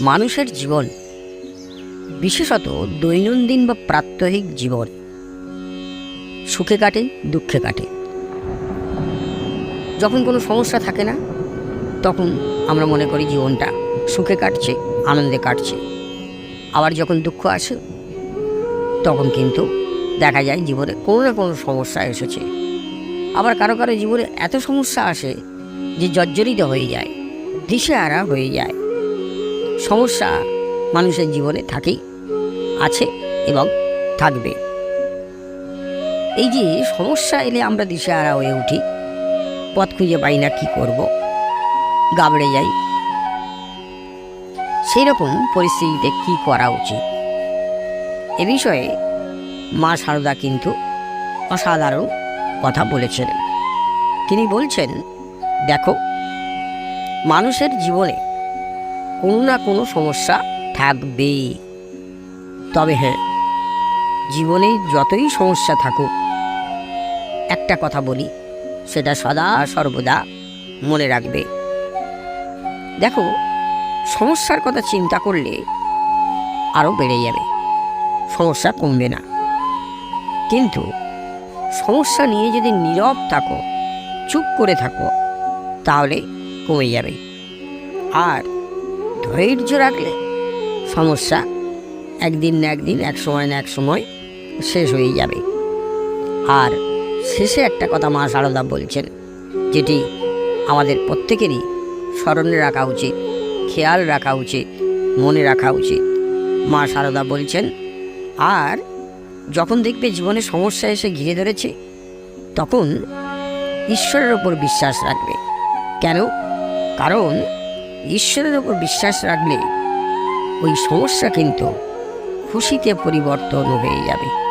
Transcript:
মানুষের জীবন, বিশেষত দৈনন্দিন বা প্রাত্যহিক জীবন। সুখে কাটে, দুঃখে কাটে। যখন কোনো সমস্যা থাকে না, তখন আমরা মনে করি জীবনটা সুখে কাটছে, আনন্দে কাটছে। আবার যখন দুঃখ আসে, তখন কিন্তু দেখা যায় জীবনে কোনো না কোনো সমস্যা এসেছে। আবার কারও কারও জীবনে এত সমস্যা আসে যে জর্জরিত হয়ে যায়, দিশেহারা হয়ে যায়। সমস্যা মানুষের জীবনে থাকেই, আছে এবং থাকবে। এই যে সমস্যা এলে আমরা দিশেহারা হয়ে উঠি, পথ খুঁজে পাই না কী করব, গাবড়ে যাই। সেই রকম পরিস্থিতিতে কী করা উচিত? এ বিষয়ে মা সারদা কিন্তু অসাধারণ কথা বলেছেন। তিনি বলছেন, দেখো, মানুষের জীবনে কোনো না কোনো সমস্যা থাকবেই। তবে হ্যাঁ জীবনে যতই সমস্যা থাকুক, একটা কথা বলি, সেটা সদা সর্বদা মনে রাখবে। দেখো, সমস্যার কথা চিন্তা করলে আরও বেড়ে যাবে, সমস্যা কমবে না। কিন্তু সমস্যা নিয়ে যদি নীরব থাকো, চুপ করে থাকো, তাহলে কমে যাবে। আর ধৈর্য রাখলে সমস্যা একদিন না একদিন, এক সময় না এক সময় শেষ হয়ে যাবে। আর শেষে একটা কথা মা সারদা বলছেন, যেটি আমাদের প্রত্যেকেরই স্মরণে রাখা উচিত, খেয়াল রাখা উচিত, মনে রাখা উচিত। মা সারদা বলছেন, আর যখন দেখবে জীবনে সমস্যা এসে ঘিরে ধরেছে, তখন ঈশ্বরের ওপর বিশ্বাস রাখবে। কেন? কারণ ঈশ্বরের ওপর বিশ্বাস রাখলে ওই সমস্যা কিন্তু খুশিতে পরিবর্তন হয়ে যাবে।